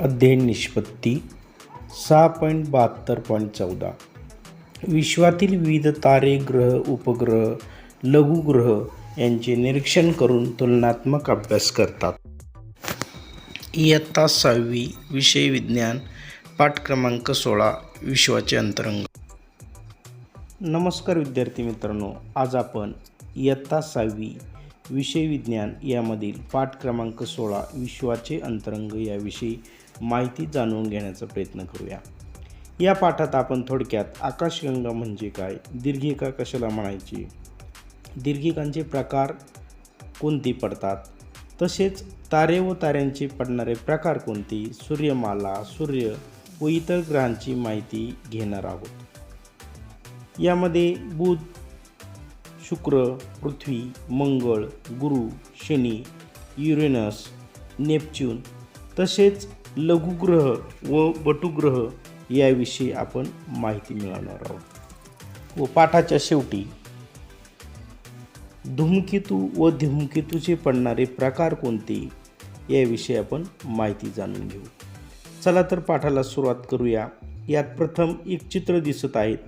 अध्ययन निष्पत्ती सहा पॉईंट बहात्तर पॉईंट चौदा. विश्वातील विविध तारे ग्रह उपग्रह लघुग्रह यांचे निरीक्षण करून तुलनात्मक अभ्यास करतात. इयत्ता सहावी विषय विज्ञान पाठ क्रमांक सोळा विश्वाचे अंतरंग. नमस्कार विद्यार्थी मित्रांनो आज आपण इयत्ता सहावी विषय विज्ञान यामधील पाठ क्रमांक सोळा विश्वाचे अंतरंग याविषयी माहिती जाणून घेण्याचा प्रयत्न करूया. या पाठात आपण थोडक्यात आकाशगंगा म्हणजे काय दीर्घिका कशाला म्हणायची? दीर्घिकांचे प्रकार कोणती पडतात? तसेच तारे व ताऱ्यांचे पडणारे प्रकार कोणती? सूर्यमाला सूर्य व इतर ग्रहांची माहिती घेणार आहोत. यामध्ये बुध शुक्र पृथ्वी मंगळ गुरु शनी युरेनस नेपच्यून तसेच लघुग्रह व बटुग्रह याविषयी आपण माहिती मिळवणार आहोत. व पाठाच्या शेवटी धूमकेतू व धूमकेतूचे पडणारे प्रकार कोणते याविषयी आपण माहिती जाणून घेऊ. चला तर पाठाला सुरुवात करूया. यात प्रथम एक चित्र दिसत आहेत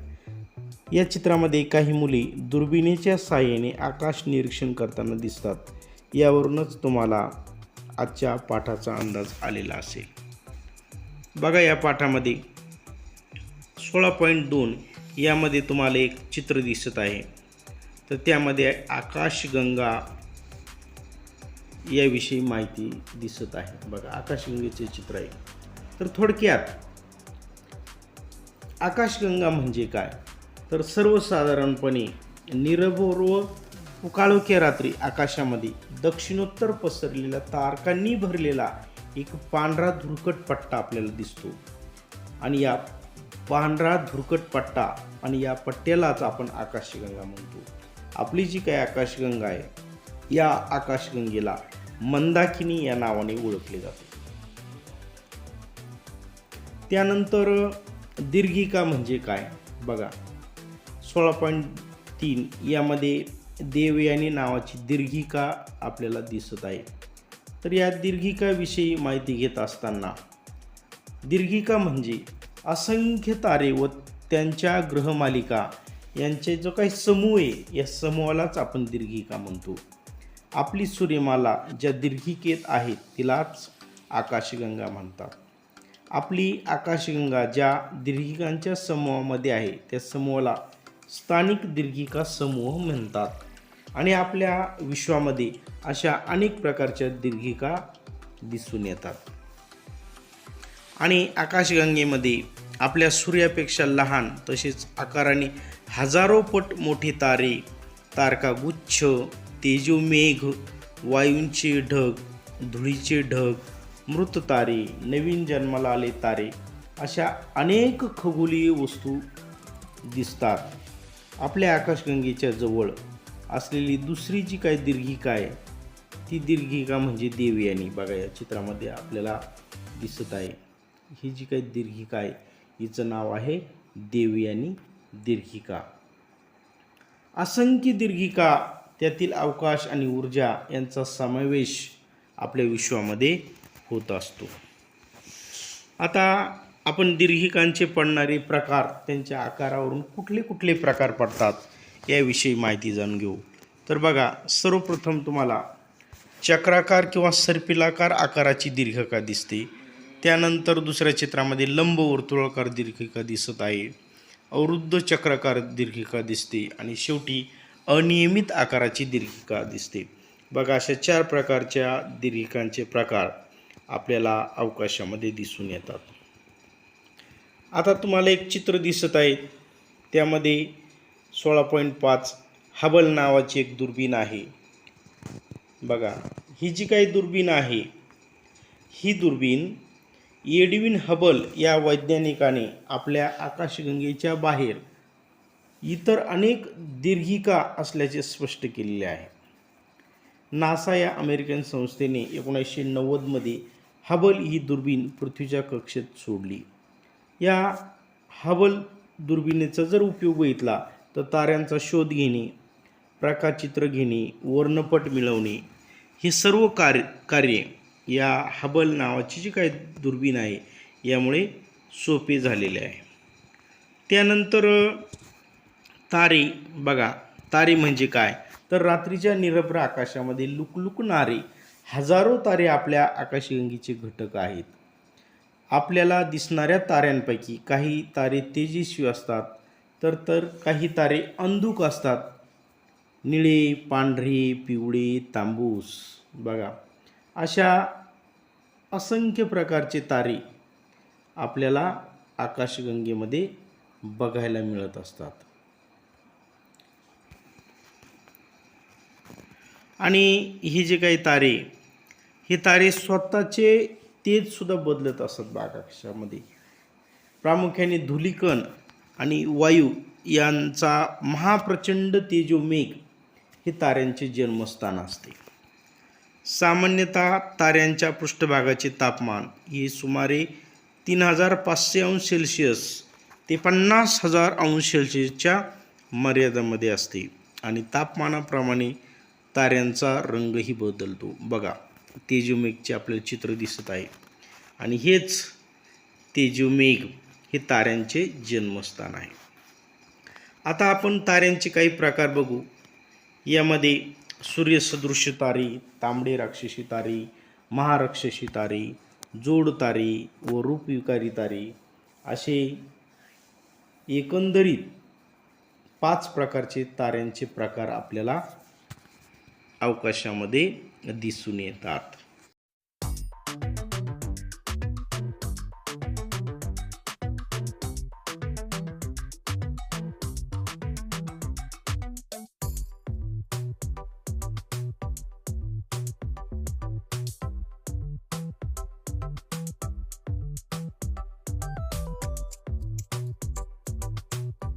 या चित्रामध्ये काही मुली दुर्बिणीच्या साहाय्याने आकाश निरीक्षण करताना दिसतात. यावरूनच तुम्हाला आजच्या पाठाचा अंदाज आलेला असेल. बघा या पाठामध्ये. सोळा पॉईंट दोन यामध्ये तुम्हाला एक चित्र दिसत आहे. तर त्यामध्ये आकाशगंगा याविषयी माहिती दिसत आहे. बघा आकाशगंगेचे चित्र आहे. तर थोडक्यात आकाशगंगा म्हणजे काय? तर सर्वसाधारणपणे निरभोर व उकाळोक्या रात्री आकाशामध्ये दक्षिणोत्तर पसरलेला तारकांनी भरलेला एक पांढरा धुरकट पट्टा आपल्याला दिसतो. आणि या पांढरा धुरकट पट्टा आणि या पट्ट्यालाच आपण आकाशगंगा म्हणतो. आपली जी काही आकाशगंगा आहे या आकाशगंगेला मंदाकिनी या नावाने ओळखले जाते. त्यानंतर दीर्घिका म्हणजे काय? बघा सोळा पॉईंट तीन यामध्ये देवयानी नावाची दीर्घिका आपल्याला दिसत आहे. तर या दीर्घिकाविषयी माहिती घेत असताना दीर्घिका म्हणजे असंख्य तारे व त्यांच्या ग्रहमालिका यांचे जो काही समूह आहे या समूहालाच आपण दीर्घिका म्हणतो. आपली सूर्यमाला ज्या दीर्घिकेत आहे तिलाच आकाशगंगा म्हणतात. आपली आकाशगंगा ज्या दीर्घिकांच्या समूहामध्ये आहे त्या समूहाला स्थानिक दीर्घिका समूह म्हणतात. आणि आपल्या विश्वामध्ये अशा अनेक प्रकारच्या दीर्घिका दिसून येतात. आणि आकाशगंगेमध्ये आपल्या सूर्यापेक्षा लहान तसेच आकाराने हजारो पट मोठे तारे तारकागुच्छ तेजोमेघ वायूंचे ढग धुळीचे ढग मृत तारे नवीन जन्माला आले तारे अशा अनेक खगोलीय वस्तू दिसतात. आपल्या आकाशगंगेच्या जवळ असलेली दुसरी जी काय दीर्घिका आहे ती दीर्घिका म्हणजे देवयानी बघा या चित्रामध्ये आपल्याला दिसत आहे. ही जी काही दीर्घिका आहे हिचं नाव आहे देवयानी दीर्घिका. असंख्य दीर्घिका त्यातील अवकाश आणि ऊर्जा यांचा समावेश आपल्या विश्वामध्ये होत असतो. आता आपण दीर्घिकांचे पडणारे प्रकार त्यांच्या आकारावरून कुठले कुठले प्रकार पडतात? याविषयी माहिती जाणून घेऊ. तर बघा सर्वप्रथम तुम्हाला चक्राकार किंवा सर्पिलाकार आकाराची दीर्घका दिसते. त्यानंतर दुसऱ्या चित्रामध्ये लंबवर्तुळाकार दीर्घिका दिसत आहे. अवरुद्ध चक्राकार दीर्घिका दिसते आणि शेवटी अनियमित आकाराची दीर्घिका दिसते. बघा अशा चार प्रकारच्या दीर्घिकांचे प्रकार आपल्याला अवकाशामध्ये दिसून येतात. आता तुम्हाला एक चित्र दिसत आहे. त्यामध्ये सोळा पॉईंट पाच हबल नावाची एक दुर्बीण आहे. बघा ही जी काही दुर्बीण आहे ही दुर्बीण एडविन हबल या वैज्ञानिकाने आपल्या आकाशगंगेच्या बाहेर इतर अनेक दीर्घिका असल्याचे स्पष्ट केलेले आहे. नासा या अमेरिकन संस्थेने एकोणीसशे नव्वदमध्ये हबल ही दुर्बीण पृथ्वीच्या कक्षेत सोडली. या हबल दुर्बिणीचा जर उपयोग बघितला तर ताऱ्यांचा शोध घेणे प्रकाशचित्र घेणे वर्णपट मिळवणे हे सर्व कार्य कार्य या हबल नावाची जी काही दुर्बीण आहे यामुळे सोपे झालेले आहे. त्यानंतर तारे बघा तारे म्हणजे काय? तर रात्रीच्या निरभ्र आकाशामध्ये लुकलुकणारे हजारो तारे आपल्या आकाशगंगेचे घटक आहेत. आपल्याला दिसणाऱ्या ताऱ्यांपैकी काही तारे तेजस्वी असतात तर तर काही तारे अंधुक असतात. निळे पांढरी पिवळे तांबूस. बघा अशा असंख्य प्रकारचे तारे आपल्याला आकाशगंगेमध्ये बघायला मिळत असतात. आणि हे जे काही तारे हे तारे स्वतःचे तेजसुद्धा बदलत असतात बा प्रामुख्याने धुलीकण आणि वायू यांचा महाप्रचंड तेजोमेघ हे ताऱ्यांचे जन्मस्थान असते. सामान्यतः ताऱ्यांच्या पृष्ठभागाचे तापमान हे सुमारे तीन हजार पाचशे अंश सेल्सिअस ते पन्नास हजार अंश सेल्सिअसच्या मर्यादामध्ये असते आणि तापमानाप्रमाणे ताऱ्यांचा रंगही बदलतो. बघा तेजोमेघचे आपल्याला चित्र दिसत आहे. आणि हेच तेजोमेघ हे ताऱ्यांचे जन्मस्थान आहे. आता आपण ताऱ्यांचे काही प्रकार बघू. यामध्ये सूर्यसदृश्य तारे तांबडे राक्षसी तारे महाराक्षसी तारे जोड तारे व रूपविकारी तारे असे एकंदरीत पाच प्रकारचे ताऱ्यांचे प्रकार आपल्याला अवकाशामध्ये दिसून येतात.